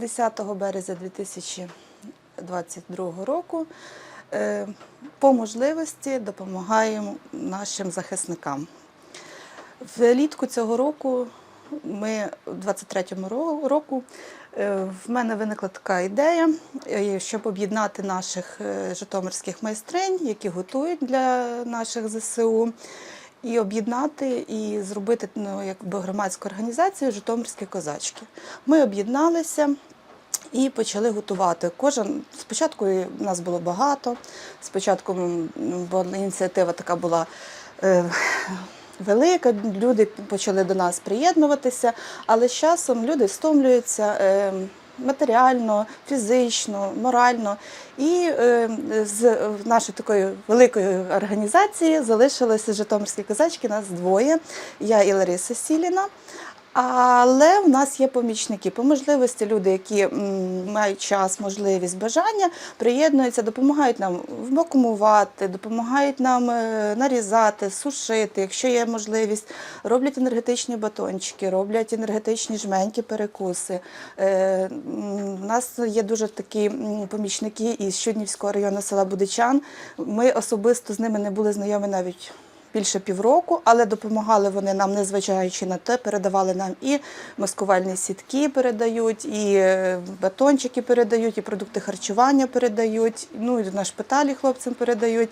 10 березня 2022 року е, по можливості допомагаємо нашим захисникам. Влітку цього року, ми в 23-му року, е, в мене виникла така ідея, е, щоб об'єднати наших житомирських майстринь, які готують для наших ЗСУ, і об'єднати і зробити ну, якби громадську організацію Житомирські козачки. Ми об'єдналися. І почали готувати. Кожен спочатку нас було багато. Спочатку ініціатива така була е, велика. Люди почали до нас приєднуватися, але з часом люди стомлюються. Е, Матеріально, фізично, морально. І е, з нашої такої великої організації залишилися Житомирські козачки, нас двоє. Я і Лариса Сіліна. Але в нас є помічники. По можливості люди, які мають час, можливість, бажання, приєднуються, допомагають нам вакуумувати, допомагають нам е, нарізати, сушити, якщо є можливість, роблять енергетичні батончики, роблять енергетичні жменьки, перекуси. Е, У нас є дуже такі помічники із Щуднівського району села Будичан. Ми особисто з ними не були знайомі навіть більше півроку, але допомагали вони нам, незважаючи на те, передавали нам і маскувальні сітки передають, і е, батончики передають, і продукти харчування передають, ну і на шпиталі хлопцям передають.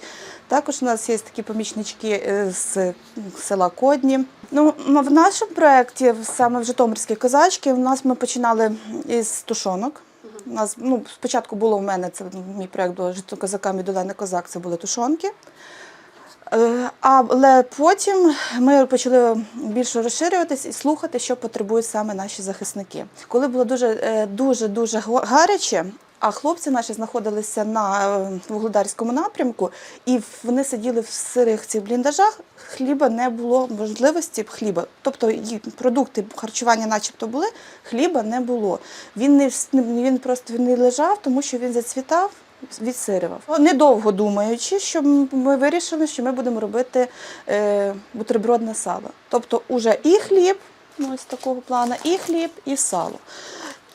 Також у нас є такі помічнички е, з села Кодні. Ну, в нашому проєкті, саме в Житомирській козачки, в нас ми починали із тушонок. У нас ну, спочатку було в мене це мій проєкт був «Жито- козакам від Олени Козак, це були тушонки. Е, Але потім ми почали більше розширюватись і слухати, що потребують саме наші захисники. Коли було дуже е, дуже дуже гаряче, а хлопці наші знаходилися на е, вугледарському напрямку, і вони сиділи в сирих цих бліндажах. Хліба не було можливості хліба. Тобто продукти харчування, начебто, були, хліба не було. Він не він просто не лежав, тому що він зацвітав відсирював. Недовго думаючи, що ми вирішили, що ми будемо робити е, бутербродне сало. Тобто уже і хліб, ну, ось такого плана, і хліб, і сало.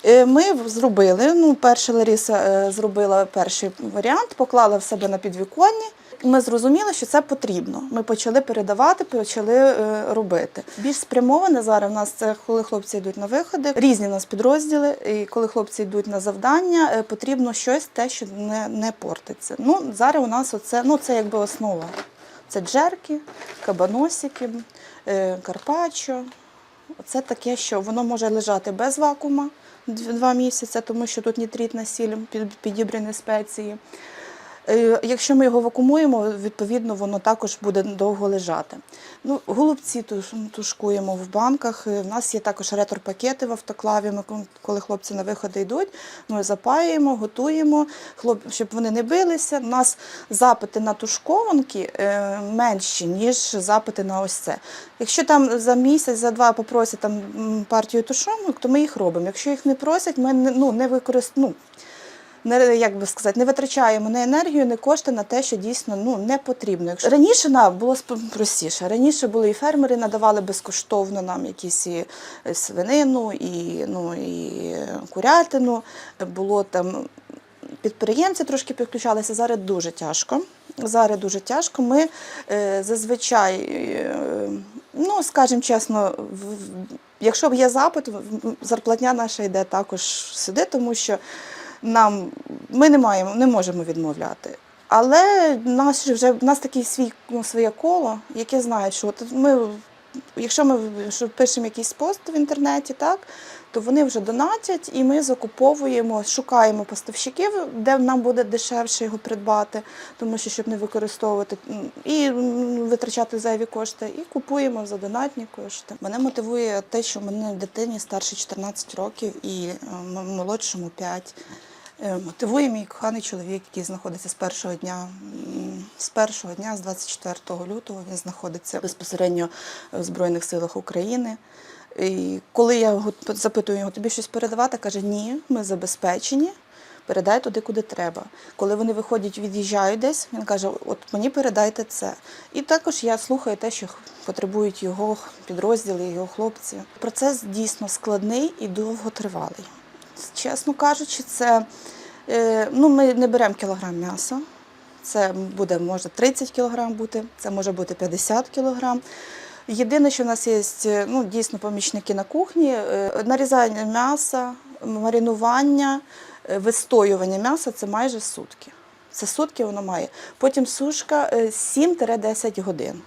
Е, Ми зробили, ну, перша Ларіса е, зробила перший варіант, поклала в себе на підвіконні. Ми зрозуміли, що це потрібно. Ми почали передавати, почали е, робити. Більш спрямоване зараз у нас це коли хлопці йдуть на виходи. Різні нас підрозділи, і коли хлопці йдуть на завдання, е, потрібно щось те, що не, не портиться. Ну зараз у нас оце, ну це якби основа. Це джерки, кабаносики, е, карпаччо. Це таке, що воно може лежати без вакуума два місяці, тому що тут нітритна сіль, під- підібрані спеції. Е, Якщо ми його вакуумуємо, відповідно воно також буде довго лежати. Ну, голубці тушкуємо в банках. Е, В нас є також ретро-пакети в автоклаві. Ми коли хлопці на виходи йдуть, ми запаюємо, готуємо, щоб вони не билися. У нас запити на тушкованки е, менші, ніж запити на ось це. Якщо там за місяць, за два попросять там партію тушонок, то ми їх робимо. Якщо їх не просять, ми не, ну, не використовуємо. Не як би сказати, не витрачаємо не енергію, не кошти на те, що дійсно ну не потрібно. Якщо раніше нам було простіше. Раніше були і фермери надавали безкоштовно нам якісь і е, свинину, і ну і курятину. Було там підприємці трошки підключалися. Зараз дуже тяжко. Зараз дуже тяжко. Ми е, зазвичай, е, ну скажімо чесно, в- якщо є запит, зарплатня наша йде також сюди, тому що нам ми не маємо, не можемо відмовляти. Але наш вже в нас такий свій ну, своє коло, яке знає, що от ми, якщо ми що пишемо якийсь пост в інтернеті, так то вони вже донатять, і ми закуповуємо, шукаємо поставщиків, де нам буде дешевше його придбати, тому що щоб не використовувати і витрачати зайві кошти, і купуємо за донатні кошти. Мене мотивує те, що мене дитині старше 14 років і молодшому 5. Е, Мотивує мій коханий чоловік, який знаходиться з першого дня. З першого дня, з 24 лютого, він знаходиться безпосередньо в Збройних силах України. І коли я запитую його, тобі щось передавати, каже, ні, ми забезпечені. Передай туди, куди треба. Коли вони виходять, від'їжджають десь, він каже: От мені передайте це. І також я слухаю те, що потребують його підрозділи, його хлопці. Процес дійсно складний і довготривалий. Чесно кажучи, це е, ну, ми не беремо кілограм м'яса. Це буде може 30 кілограм бути, це може бути 50 кілограм. Єдине, що в нас є ну, дійсно помічники на кухні, е, нарізання м'яса, маринування, е, вистоювання м'яса це майже сутки. Це сутки воно має. Потім сушка е, 7-10 годин.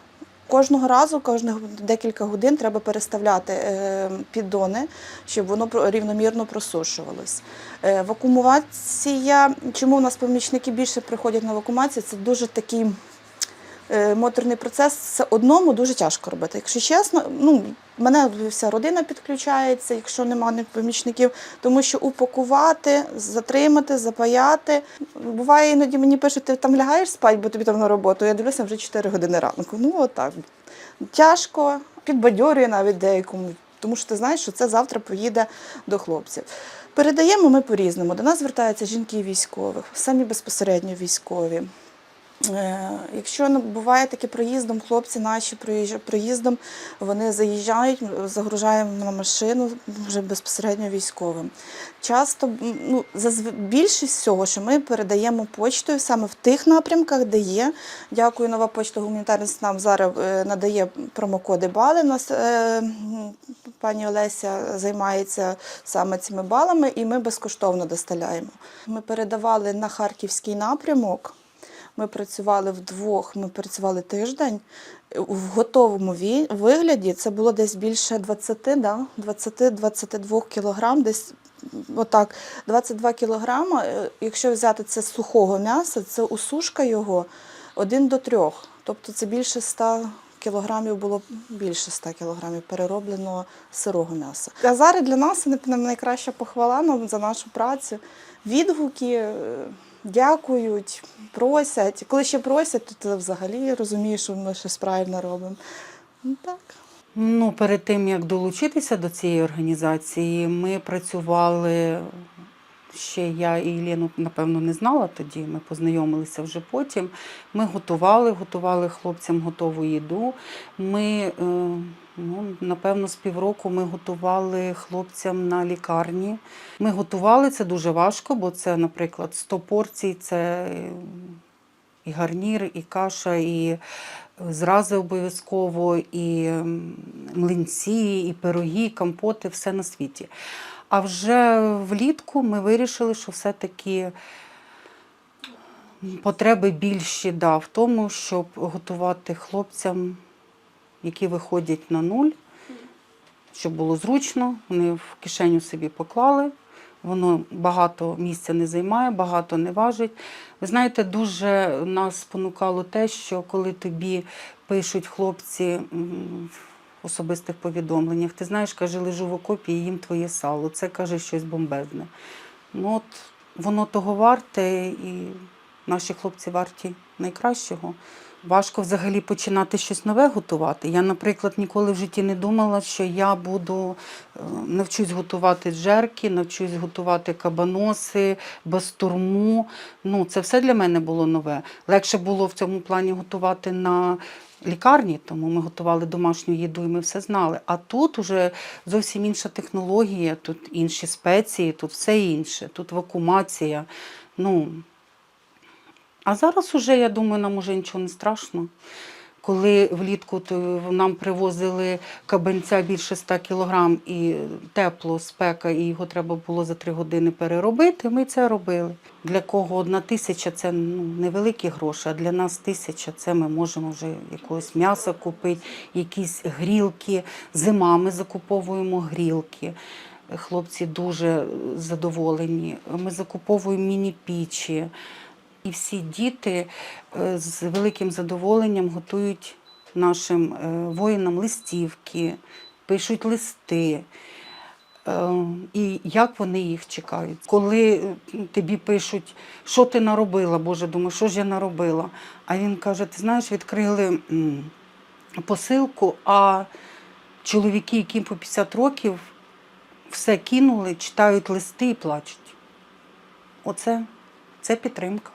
Кожного разу, кожних декілька годин треба переставляти е, піддони, щоб воно рівномірно просушувалось. Е, Вакуумація, чому у нас помічники більше приходять на вакуумацію, це дуже такий моторний процес. Це одному дуже тяжко робити. Якщо чесно, ну, мене вся родина підключається, якщо немає помічників, тому що упакувати, затримати, запаяти. Буває іноді мені пишуть, ти там лягаєш спати, бо тобі там на роботу. Я дивлюся вже 4 години ранку. Ну отак. Тяжко, підбадьорює навіть деякому, тому що ти знаєш, що це завтра поїде до хлопців. Передаємо ми по-різному. До нас звертаються жінки військових, самі безпосередньо військові. Е, Якщо ну, буває таке проїздом, хлопці наші проїздом, вони заїжджають, загружаємо на машину вже безпосередньо військовим. Часто ну, більшість всього, що ми передаємо почтою саме в тих напрямках, де є. Дякую, нова почта гуманітарність нам зараз е, надає промокоди бали. У нас е, пані Олеся займається саме цими балами, і ми безкоштовно доставляємо. Ми передавали на харківський напрямок. Ми працювали вдвох, ми працювали тиждень. В готовому вигляді це було десь більше 20, да? 20-22 кілограм, десь отак, 22 кілограма. Е, Якщо взяти це з сухого м'яса, це усушка його 1 до 3. Тобто це більше 100 кілограмів було більше 100 кілограмів переробленого сирого м'яса. А зараз для нас це найкраща похвала нам за нашу працю. Відгуки е, дякують, просять. Коли ще просять, то ти взагалі розумієш, що ми щось правильно робимо. Ну, так. Ну, перед тим як долучитися до цієї організації, ми працювали ще я і Єлену, напевно, не знала тоді. Ми познайомилися вже потім. Ми готували, готували хлопцям готову їду. Ми, е, ну, напевно, з півроку ми готували хлопцям на лікарні. Ми готували це дуже важко, бо це, наприклад, 100 порцій, це і гарнір, і каша, і зрази обов'язково, і млинці, і пироги, і компоти, все на світі. А вже влітку ми вирішили, що все-таки потреби більші да, в тому, щоб готувати хлопцям, які виходять на нуль, щоб було зручно, вони в кишеню собі поклали. Воно багато місця не займає, багато не важить. Ви знаєте, дуже нас спонукало те, що коли тобі пишуть хлопці в особистих повідомленнях, ти знаєш, каже, лежу в окопі і їм твоє сало. Це каже щось бомбезне. Ну от воно того варте, і наші хлопці варті найкращого. Важко взагалі починати щось нове готувати. Я, наприклад, ніколи в житті не думала, що я буду е, навчусь готувати джерки, навчусь готувати кабаноси, бастурму. Ну, це все для мене було нове. Легше було в цьому плані готувати на лікарні, тому ми готували домашню їду і ми все знали. А тут уже зовсім інша технологія, тут інші спеції, тут все інше, тут вакуумація. Ну, а зараз уже, я думаю, нам уже нічого не страшно. Коли влітку нам привозили кабанця більше 100 кілограм і тепло, спека, і його треба було за три години переробити, ми це робили. Для кого одна тисяча це ну, невеликі гроші, а для нас тисяча це ми можемо вже якогось м'яса купити, якісь грілки. Зима ми закуповуємо грілки. Хлопці дуже задоволені. Ми закуповуємо міні-пічі. І всі діти е, з великим задоволенням готують нашим е, воїнам листівки, пишуть листи. Е, І як вони їх чекають. Коли тобі пишуть, що ти наробила, Боже, думаю, що ж я наробила? А він каже: ти знаєш, відкрили посилку, а чоловіки, яким по 50 років, все кинули, читають листи і плачуть. Оце це підтримка.